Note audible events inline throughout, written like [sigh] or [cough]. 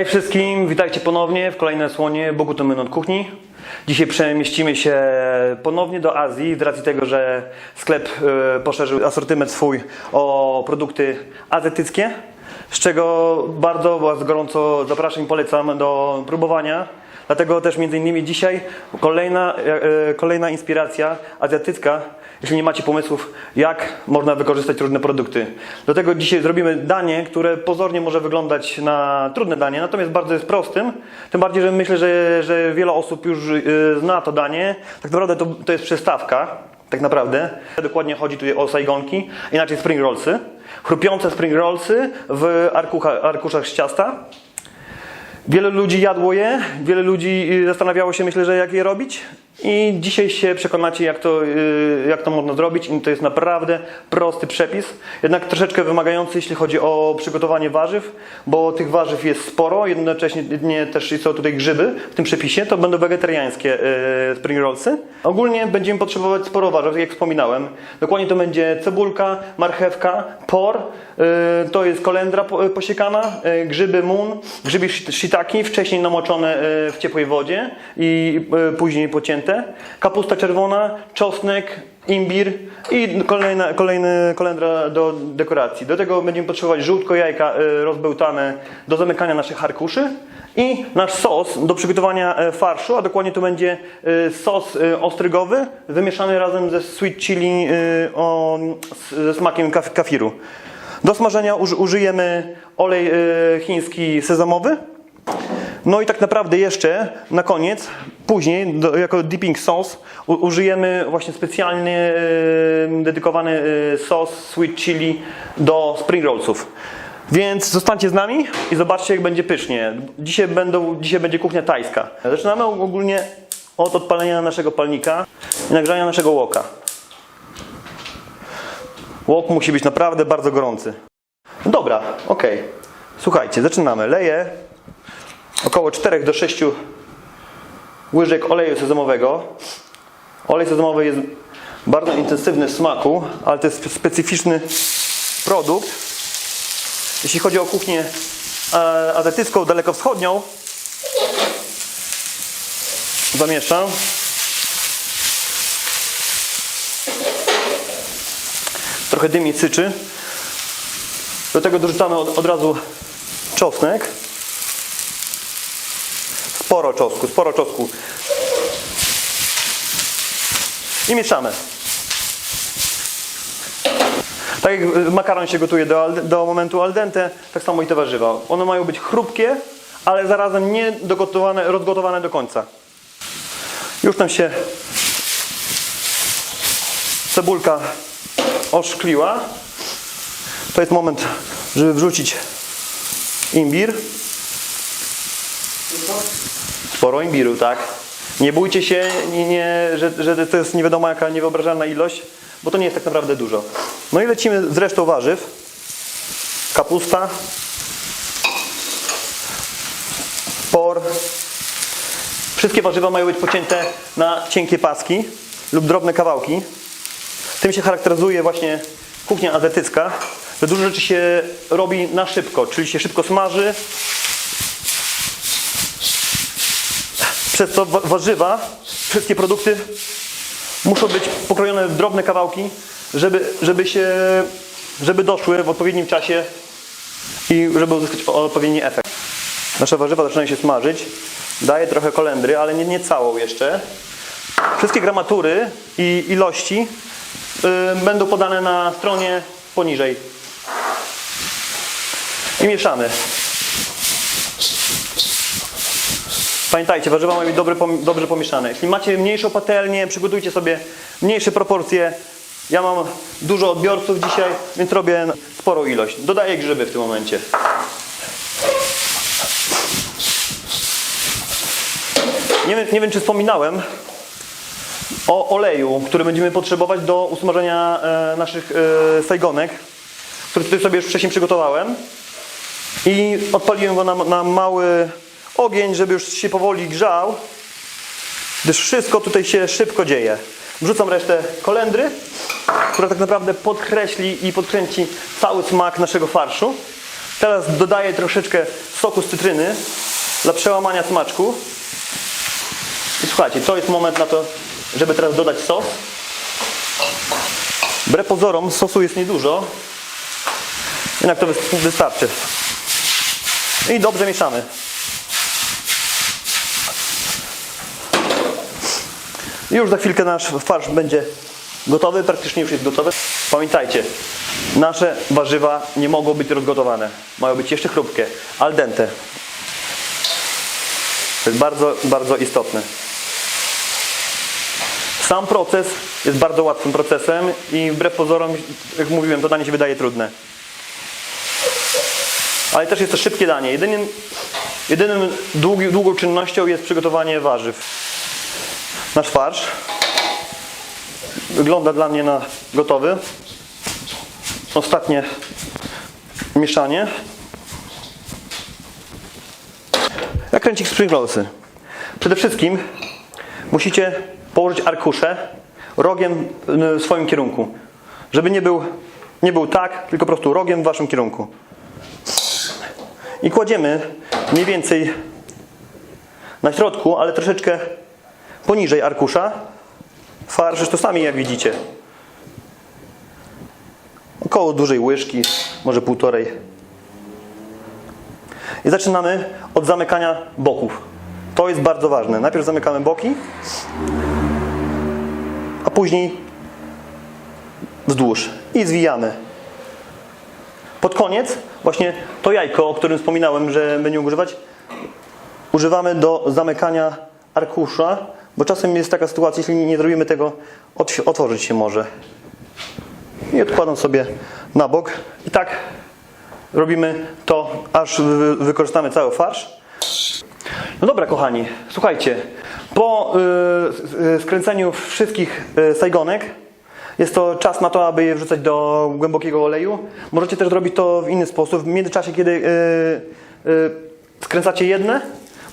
Hej wszystkim, witajcie ponownie w kolejnej słonie Bogu to my od kuchni. Dzisiaj przemieścimy się ponownie do Azji z racji tego, że sklep e, poszerzył asortyment swój o produkty azjatyckie, z czego bardzo Was gorąco zapraszam i polecam do próbowania. Dlatego też między innymi dzisiaj kolejna, e, kolejna inspiracja azjatycka, jeśli nie macie pomysłów, jak można wykorzystać różne produkty. Do tego dzisiaj zrobimy danie, które pozornie może wyglądać na trudne danie, natomiast bardzo jest prostym. Tym bardziej, że myślę, że, że wiele osób już e, zna to danie. Tak naprawdę to, to jest przystawka, tak naprawdę. Dokładnie chodzi tutaj o sajgonki, inaczej spring rollsy. Chrupiące spring rollsy w arkucha, arkuszach z ciasta. Wiele ludzi jadło je, wiele ludzi y, zastanawiało się, myślę, że jak je robić. I dzisiaj się przekonacie, jak to, y, jak to można zrobić. I to jest naprawdę prosty przepis, jednak troszeczkę wymagający, jeśli chodzi o przygotowanie warzyw, bo tych warzyw jest sporo, jednocześnie nie też są tutaj grzyby w tym przepisie. To będą wegetariańskie y, spring rollsy. Ogólnie będziemy potrzebować sporo warzyw, jak wspominałem. Dokładnie to będzie cebulka, marchewka, por, y, to jest kolendra po- posiekana, grzyby mun, grzyby shi- shiitake, wcześniej namoczone w ciepłej wodzie i później pocięte, kapusta czerwona, czosnek, imbir i kolejna, kolejny kolendra do dekoracji. Do tego będziemy potrzebować żółtko jajka y, rozbełtane do zamykania naszych harkuszy i nasz sos do przygotowania e, farszu, a dokładnie to będzie e, sos e, ostrygowy wymieszany razem ze sweet chili e, o, ze smakiem kaf- kafiru. Do smażenia uży, użyjemy olej e, chiński sezamowy. No i tak naprawdę jeszcze na koniec, później do, jako dipping sauce u, użyjemy właśnie specjalnie e, dedykowany e, sos sweet chili do spring rollsów. Więc zostańcie z nami i zobaczcie jak będzie pysznie. Dzisiaj, będą, dzisiaj będzie kuchnia tajska. Zaczynamy ogólnie od odpalenia naszego palnika i nagrzania naszego łoka. Łok musi być naprawdę bardzo gorący. Dobra, okej. Słuchajcie, zaczynamy. Leję około 4 do 6 łyżek oleju sezamowego. Olej sezamowy jest bardzo intensywny w smaku, ale to jest specyficzny produkt. Jeśli chodzi o kuchnię e, azjatycką, dalekowschodnią, zamieszam. Trochę dymi syczy. Do tego dorzucamy od, od razu czosnek. Sporo czosnku, sporo czosnku. I mieszamy. Tak jak y, makaron się gotuje do, do momentu al dente, tak samo i te warzywa. One mają być chrupkie, ale zarazem nie dogotowane, rozgotowane do końca. Już nam się cebulka oszkliła. To jest moment, żeby wrzucić imbir. Sporo imbiru, tak. Nie bójcie się, nie, nie, że, że to jest nie wiadomo jaka niewyobrażalna ilość, bo to nie jest tak naprawdę dużo. No i lecimy z resztą warzyw. Kapusta. Por. Wszystkie warzywa mają być pocięte na cienkie paski lub drobne kawałki. Tym się charakteryzuje właśnie kuchnia azjatycka, że dużo rzeczy się robi na szybko, czyli się szybko smaży, przez to wa- warzywa, wszystkie produkty muszą być pokrojone w drobne kawałki, żeby, żeby się, żeby doszły w odpowiednim czasie i żeby uzyskać odpowiedni efekt. Nasze warzywa zaczynają się smażyć. Daję trochę kolendry, ale nie, nie całą jeszcze. Wszystkie gramatury i ilości y, będą podane na stronie poniżej. I mieszamy. Pamiętajcie, warzywa mają być dobre, pom- dobrze pomieszane. Jeśli macie mniejszą patelnię, przygotujcie sobie mniejsze proporcje. Ja mam dużo odbiorców dzisiaj, więc robię sporą ilość. Dodaję grzyby w tym momencie. Nie wiem, nie wiem czy wspominałem o oleju, który będziemy potrzebować do usmażenia e, naszych e, sajgonek, który tutaj sobie już wcześniej przygotowałem. I odpaliłem go na, na mały ogień, żeby już się powoli grzał, gdyż wszystko tutaj się szybko dzieje. Wrzucam resztę kolendry, która tak naprawdę podkreśli i podkręci cały smak naszego farszu. Teraz dodaję troszeczkę soku z cytryny dla przełamania smaczku. I słuchajcie, to jest moment na to, żeby teraz dodać sos. Wbrew pozorom sosu jest niedużo, jednak to wys- wystarczy. I dobrze mieszamy. I już za chwilkę nasz farsz będzie gotowy, praktycznie już jest gotowy. Pamiętajcie, nasze warzywa nie mogą być rozgotowane. Mają być jeszcze chrupkie, al dente. To jest bardzo, bardzo istotne. Sam proces jest bardzo łatwym procesem i wbrew pozorom, jak mówiłem, to danie się wydaje trudne. Ale też jest to szybkie danie. Jedynym, jedynym długi, długą czynnością jest przygotowanie warzyw. Nasz farsz wygląda dla mnie na gotowy. Ostatnie mieszanie. Jak kręcik Springlowsy. Przede wszystkim musicie położyć arkusze rogiem w swoim kierunku. Żeby nie był, nie był tak, tylko po prostu rogiem w waszym kierunku. I kładziemy mniej więcej na środku, ale troszeczkę poniżej arkusza. Farsz to sami jak widzicie. Około dużej łyżki, może półtorej. I zaczynamy od zamykania boków. To jest bardzo ważne. Najpierw zamykamy boki, a później wzdłuż i zwijamy. Pod koniec właśnie to jajko, o którym wspominałem, że będziemy używać, używamy do zamykania arkusza, bo czasem jest taka sytuacja, jeśli nie zrobimy tego, otw- otworzyć się może. I odkładam sobie na bok. I tak robimy to, aż wy- wykorzystamy cały farsz. No dobra, kochani, słuchajcie. Po y, y, skręceniu wszystkich y, sajgonek jest to czas na to, aby je wrzucać do głębokiego oleju. Możecie też zrobić to w inny sposób. W międzyczasie, kiedy skręcacie jedne,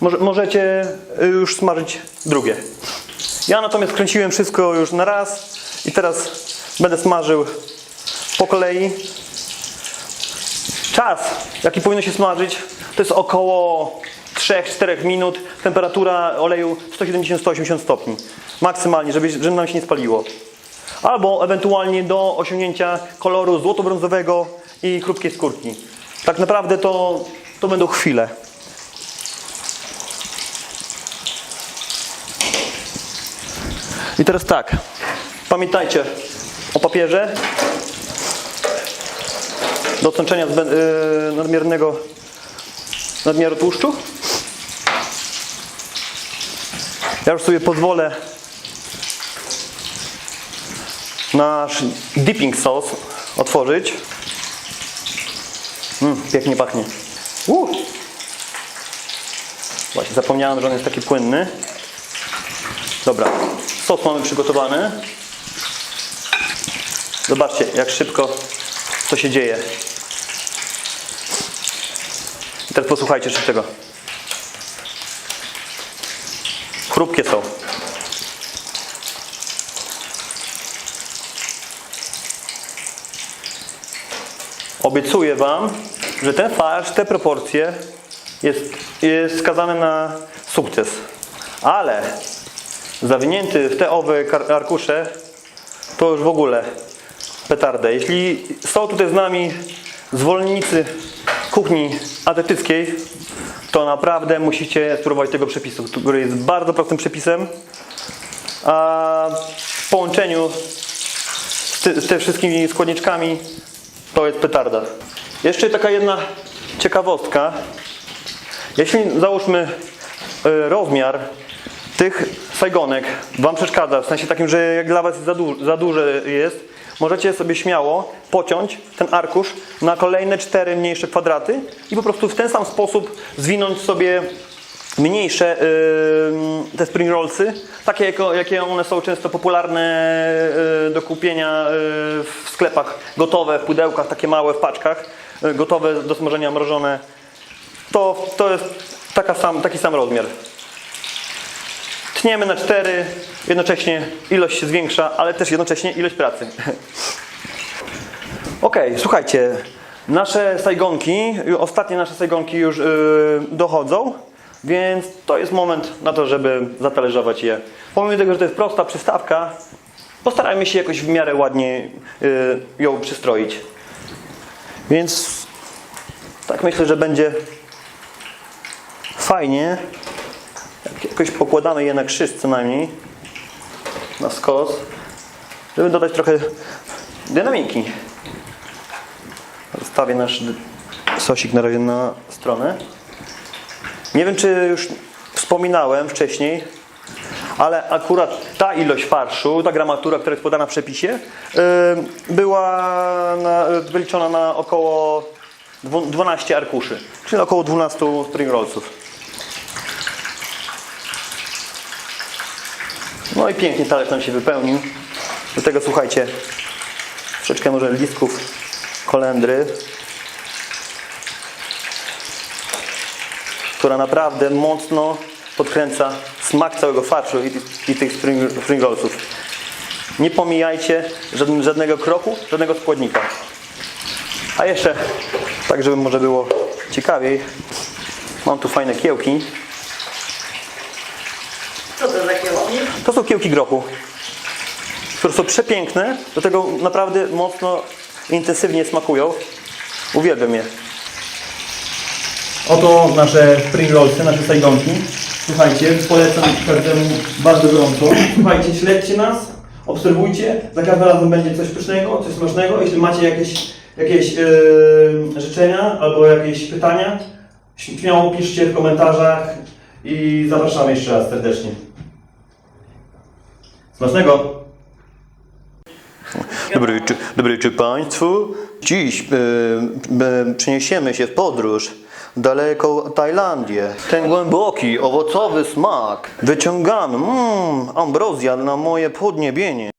może, możecie y, już smażyć drugie. Ja natomiast kręciłem wszystko już na raz i teraz będę smażył po kolei. Czas, jaki powinno się smażyć, to jest około 3-4 minut. Temperatura oleju 170-180 stopni. Maksymalnie, żeby, żeby nam się nie spaliło. Albo ewentualnie do osiągnięcia koloru złoto-brązowego i krótkiej skórki. Tak naprawdę to, to będą chwile. I teraz tak. Pamiętajcie o papierze do odsączenia zbę- yy, nadmiernego nadmiaru tłuszczu. Ja już sobie pozwolę nasz dipping sauce otworzyć. Mm, pięknie pachnie. Uh. Właśnie zapomniałem, że on jest taki płynny. Dobra, sos mamy przygotowany. Zobaczcie, jak szybko to się dzieje. I teraz posłuchajcie jeszcze tego. Chrupkie są. Obiecuję Wam, że ten farsz, te proporcje jest, jest skazany na sukces. Ale zawinięty w te owe arkusze to już w ogóle petardę. Jeśli są tutaj z nami zwolennicy kuchni azjatyckiej, to naprawdę musicie spróbować tego przepisu, który jest bardzo prostym przepisem, a w połączeniu z, ty, z tymi wszystkimi składniczkami to jest petarda. Jeszcze taka jedna ciekawostka. Jeśli załóżmy y, rozmiar tych sajgonek Wam przeszkadza, w sensie takim, że jak dla Was za, du- za duże jest, możecie sobie śmiało pociąć ten arkusz na kolejne cztery mniejsze kwadraty i po prostu w ten sam sposób zwinąć sobie mniejsze y, te spring rollsy, takie jako, jakie one są często popularne y, do kupienia y, w sklepach, gotowe w pudełkach, takie małe w paczkach, y, gotowe do smażenia mrożone. To, to jest taka sam, taki sam rozmiar. Tniemy na cztery, jednocześnie ilość się zwiększa, ale też jednocześnie ilość pracy. [laughs] Ok, słuchajcie. Nasze sajgonki, ostatnie nasze sajgonki już yy, dochodzą, więc to jest moment na to, żeby zatalerzować je. Pomimo tego, że to jest prosta przystawka, postarajmy się jakoś w miarę ładnie yy, ją przystroić. Więc tak myślę, że będzie fajnie. Jak Jakoś pokładamy je na krzyż co najmniej, na skos, żeby dodać trochę dynamiki. Zostawię nasz sosik na razie na stronę. Nie wiem, czy już wspominałem wcześniej, ale akurat ta ilość farszu, ta gramatura, która jest podana w przepisie, yy, była na, wyliczona na około dwu- 12 arkuszy, czyli około 12 spring rollsów. No i pięknie talerz nam się wypełnił. Do tego słuchajcie, troszeczkę może listków kolendry, która naprawdę mocno podkręca smak całego farszu i, i tych spring. Nie pomijajcie żadn- żadnego kroku, żadnego składnika. A jeszcze, tak żeby może było ciekawiej, mam tu fajne kiełki. Co to za kiełki? To są kiełki grochu, które są przepiękne, do tego naprawdę mocno, intensywnie smakują. Uwielbiam je. Oto nasze spring rollsy, nasze sajgonki. Słuchajcie, polecam każdemu bardzo gorąco. Słuchajcie, śledźcie nas, obserwujcie. Za każdym razem będzie coś pysznego, coś smacznego. Jeśli macie jakieś, jakieś yy, życzenia albo jakieś pytania, śmiało piszcie w komentarzach i zapraszamy jeszcze raz serdecznie. Smacznego! Dobry wieczór, dobry wieczór Państwu. Dziś e, przeniesiemy się w podróż w daleką Tajlandię. Ten głęboki, owocowy smak wyciągamy. Mmm, ambrozja na moje podniebienie.